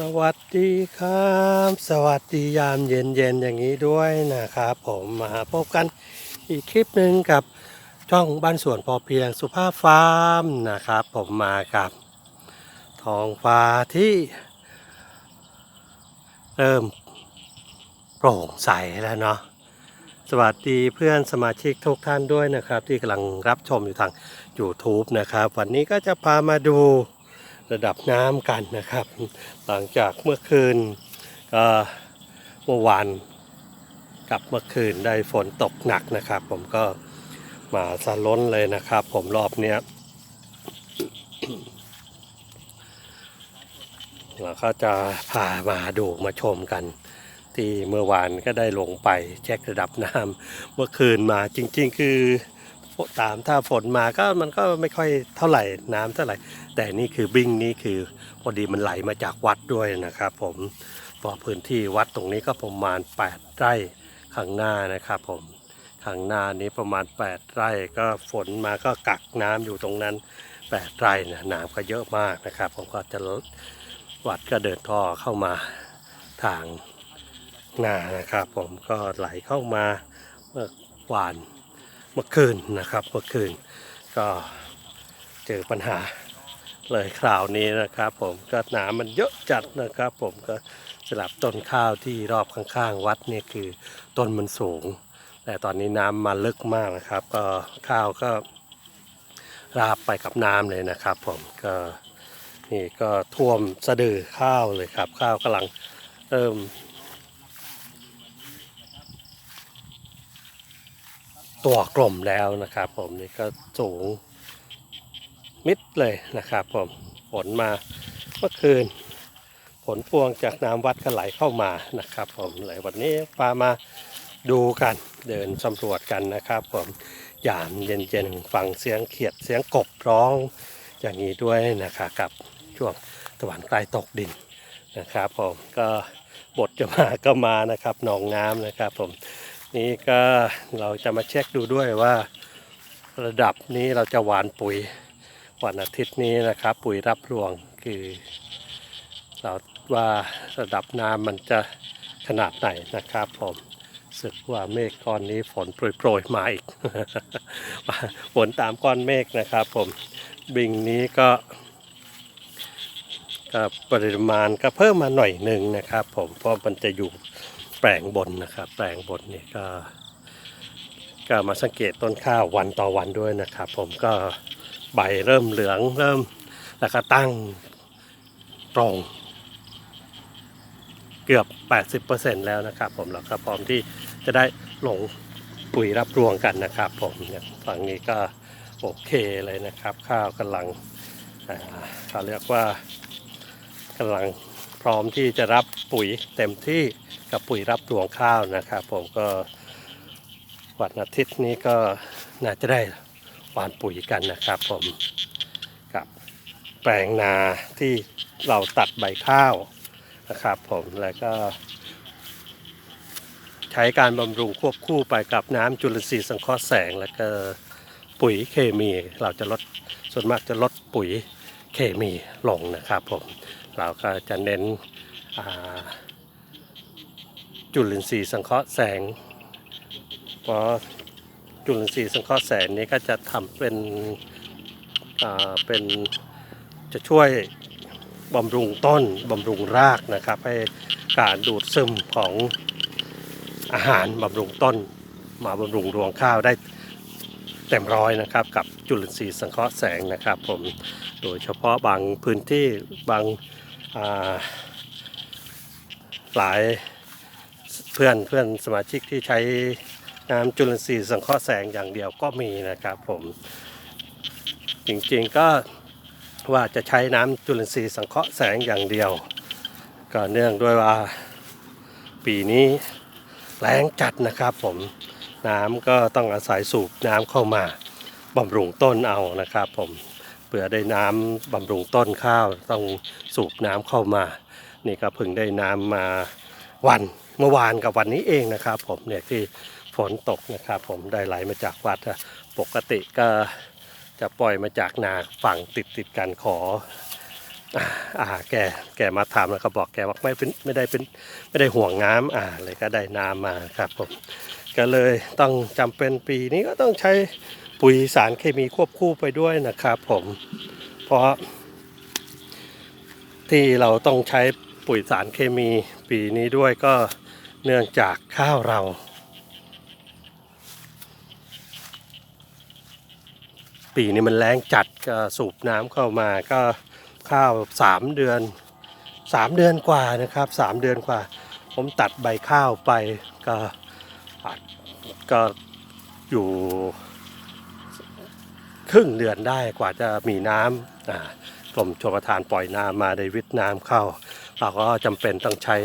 สวัสดีครับ สวัสดียามเย็นๆอย่างนี้ด้วยนะครับผมมาพบกันอีกคลิปหนึ่งกับช่องบ้านสวนพอเพียงสุภาพฟาร์มนะครับ ผมมากับท้องฟ้าที่ เริ่มโปร่งใสแล้วเนาะสวัสดีเพื่อนสมาชิกทุกท่านด้วยนะครับ ที่กำลังรับชมอยู่ทาง YouTube นะครับ วันนี้ก็จะพามาดู ระดับน้ำกันนะครับ หลังจากเมื่อคืนก็เมื่อวานกับเมื่อคืนได้ฝนตกหนักนะครับ ผมก็มาสะล้นเลยนะครับ ผมรอบเนี้ยเราก็จะพามาดูมาชมกัน ที่เมื่อวานก็ได้ลงไปเช็คระดับน้ำเมื่อคืนมาจริง ๆ คือ ตามถ้าฝนมาก็มันก็ไม่ค่อยเท่าไหร่น้ำเท่าไหร่ แต่นี่คือบิ้งนี่คือพอดีมันไหลมาจากวัดด้วยนะครับ ผมเพอพื้นที่วัดตรงนี้ก็ประมาณ 8 ไร่ข้างหน้านะครับ ผมข้างหน้านี้ประมาณ 8 ไร่ก็ฝนมาก็กักน้ำอยู่ตรงนั้น 8 ไร่นะน้ำก็เยอะมากนะครับ ผมก็จะวัดก็เดินท่อเข้ามาทางหน้านะครับ ผมก็ไหลเข้ามาเมื่อวาน เมื่อคืนนะครับ เมื่อคืนก็เจอปัญหาเลยคราวนี้นะครับ ผมก็น้ำมันเยอะจัดนะครับ ผมก็สลับต้นข้าวที่รอบข้างๆ วัดเนี่ยคือต้นมันสูง แต่ตอนนี้น้ำมาลึกมากนะครับ ก็ข้าวก็ราบไปกับน้ำเลยนะครับ ผมก็นี่ก็ท่วมสะดือข้าวเลยครับ ข้าวกำลังเริ่ม ตัวกลมแล้วนะครับ ผมนี่ก็สูงมิดเลยนะครับผมฝนมาเมื่อคืน ผลพวงจากน้ำวัดก็ไหลเข้ามานะครับ ผมเลยวันนี้พามาดูกันเดินสำรวจกันนะครับ ผมยามเย็นๆฟังเสียงเขียดเสียงกบร้องอย่างนี้ด้วยนะครับกับช่วงตะวันใกล้ตกดินนะครับ ผมก็บทจะมาก็มานะครับหนองน้ำนะครับ ผม นี่ก็เราจะมาเช็คดูด้วยว่าระดับนี้เราจะหวานปุ๋ยวันอาทิตย์นี้นะครับ ปุ๋ยรับรวงคือ เราว่าระดับน้ำมันจะขนาดไหนนะครับผมสึกว่าเมฆก้อนนี้ฝนโปรยๆมาอีกฝนตามก้อนเมฆนะครับผมบิงนี้ก็ปริมาณก็เพิ่มมาหน่อยหนึ่งนะครับ ผมเพราะมันจะอยู่ ปลงบนนะครับ แปลงบนนี่ก็ก็มาสังเกตต้นข้าววันต่อวันด้วยนะครับ ผมก็ใบเริ่มเหลืองเริ่มแล้วก็ตั้งตรงเกือบ 80%แล้วนะครับ ผมแล้วก็พร้อมที่จะได้ลงปุ๋ยรับรวงกันนะครับ ผมเนี่ยฝั่งนี้ก็โอเคเลยนะครับ ข้าวกำลังอาเขาเรียกว่ากำลัง พร้อมที่จะรับปุ๋ยเต็มที่กับปุ๋ยรับรวงข้าวนะครับ ผมก็วันอาทิตย์นี้ก็น่าจะได้หวานปุ๋ยกันนะครับ ผมกับแปลงนาที่เราตัดใบข้าวนะครับ ผมแล้วก็ ใช้การบำรุงควบคู่ไปกับน้ำจุลทรีย์สังเคราะห์แสง แล้วก็ปุ๋ยเคมีเราจะลดส่วนมากจะลดปุ๋ย เคมีลงนะครับผม เราก็จะเน้นจุลินทรีย์สังเคราะห์แสงเพราะจุลินทรีย์สังเคราะห์แสงนี้ก็จะทำเป็นเป็นจะช่วยบำรุงต้นบำรุงรากนะครับ ให้การดูดซึมของอาหารบำรุงต้น มาบำรุงรวงข้าวได้ เต็มร้อยนะครับกับจุลินทรีย์สังเคราะห์แสงนะครับผมโดยเฉพาะบางพื้นที่บางาหลายเพื่อนเพื่อนสมาชิกที่ใช้น้ำจุลินทรีย์สังเคราะห์แสงอย่างเดียวก็มีนะครับผมจริงๆก็ว่าจะใช้น้ำจุลินทรีย์สังเคราะห์แสงอย่างเดียว ก็เนื่องด้วยว่าปีนี้แรงจัดนะครับผม น้ำก็ต้องอาศัยสูบน้ำเข้ามาบำรุงต้นเอานะครับผมเพื่อได้น้ำบำรุงต้นข้าวต้องสูบน้ำเข้ามา นี่ก็เพิ่งได้น้ำมาวันเมื่อวานกับวันนี้เองนะครับ ผมเนี่ยที่ฝนตกนะครับ ผมได้ไหลมาจากวัดปกติก็จะปล่อยมาจากนาฝั่งติดติดกันขออ่าแกแกมาถามแล้วก็บอกแกว่าไม่เป็นไม่ได้เป็นไม่ได้ห่วงน้ำอ่าเลยก็ได้น้ำมาครับผม ก็เลยต้องจำเป็นปีนี้ก็ต้องใช้ปุ๋ยสารเคมีควบคู่ไปด้วยนะครับผมเพราะ ที่เราต้องใช้ปุ๋ยสารเคมีปีนี้ด้วยก็เนื่องจากข้าวเราปีนี้มันแรงจัดก็สูบน้ำเข้ามาก็ข้าวสามเดือนสามเดือนกว่านะครับสามเดือนกว่า ผมตัดใบข้าวไปก็ ก็อยู่ครึ่งเดือนได้กว่าจะมีน้ำอ่ากรมชลประทานปล่อยน้ำมาได้วิทย์น้ำเข้า เราก็จำเป็นต้องใช้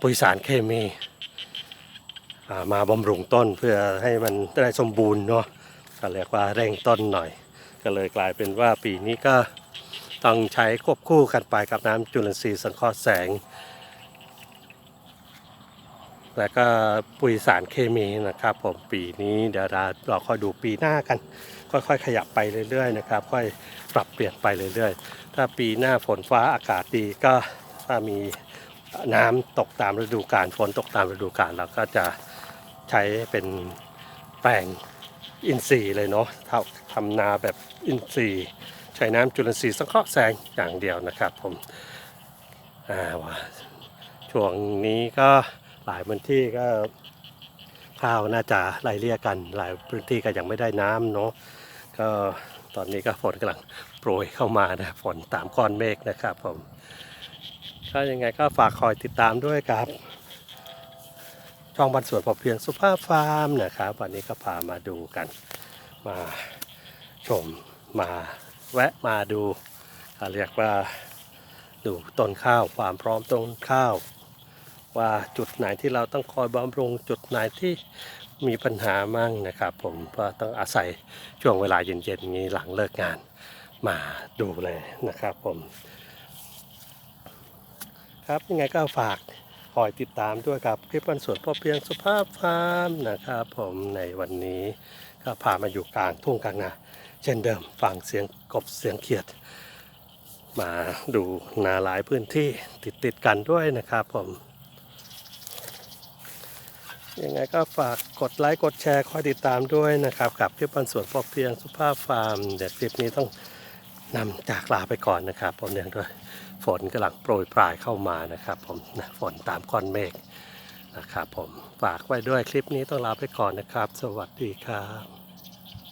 ปุ๋ยสารเคมีมาบำรุงต้นเพื่อให้มันได้สมบูรณ์เนาะก็เรียกว่าเร่งต้นหน่อย ก็เลยกลายเป็นว่าปีนี้ก็ต้องใช้ควบคู่กันไปกับน้ำจุลินทรีย์สังเคราะห์แสง แล้วก็ปุ๋ยสารเคมีนะครับ ผมปีนี้เดี๋ยวเราเราค่อยดูปีหน้ากัน ค่อยๆ ขยับไปเรื่อยๆนะครับ ค่อยปรับเปลี่ยนไปเรื่อยๆ ถ้าปีหน้าฝนฟ้าอากาศดีก็ถ้ามีน้ำตกตามฤดูกาลฝนตกตามฤดูกาลเราก็จะใช้เป็นแปลงอินทรีย์เลยเนาะทำนาแบบอินทรีย์ใช้น้ำจุลินทรีย์สังเคราะห์แสงอย่างเดียวนะครับผมอ่าว่าช่วงนี้ก็ หลายพื้นที่ก็ข้าวน่าจะไล่เลี่ยกัน หลายพื้นที่ก็ยังไม่ได้น้ำเนาะก็ตอนนี้ก็ฝนกำลังโปรยเข้ามานะฝนตามก้อนเมฆนะครับผมก็ยังไงก็ฝากคอยติดตามด้วยครับ ช่องบรรสวนพอเพียงสุภาพฟาร์มนะครับ วันนี้ก็พามาดูกันมาชมมาแวะมาดูเขาเรียกว่าดูต้นข้าวความพร้อมต้นข้าว ว่าจุดไหนที่เราต้องคอยบำรุงจุดไหนที่มีปัญหามั่งนะครับ ผมก็ต้องอาศัยช่วงเวลาเย็นๆนี้หลังเลิกงานมาดูเลยนะครับผมครับยังไงก็ฝากคอยติดตามด้วยกับคลิปวันสวนพ่อเพียงสุภาพฟาร์มนะครับ ผมในวันนี้ก็พามาอยู่กลางทุ่งกลางนาเช่นเดิมฟังเสียงกบเสียงเขียด มาดูนาหลายพื้นที่ติดติดกันด้วยนะครับผม ยังไงก็ฝากกดไลค์กดแชร์คอยติดตามด้วยนะครับ กับคลิปวันสวนพ่อเพียงสุภาพฟาร์ม เดี๋ยวคลิปนี้ต้องนำจากลาไปก่อนนะครับ ผมเนื่องด้วยฝนกำลังโปรยปลายเข้ามานะครับ ผมฝนตามก้อนเมฆนะครับผมฝากไว้ด้วยคลิปนี้ต้องลาไปก่อนนะครับ สวัสดีครับ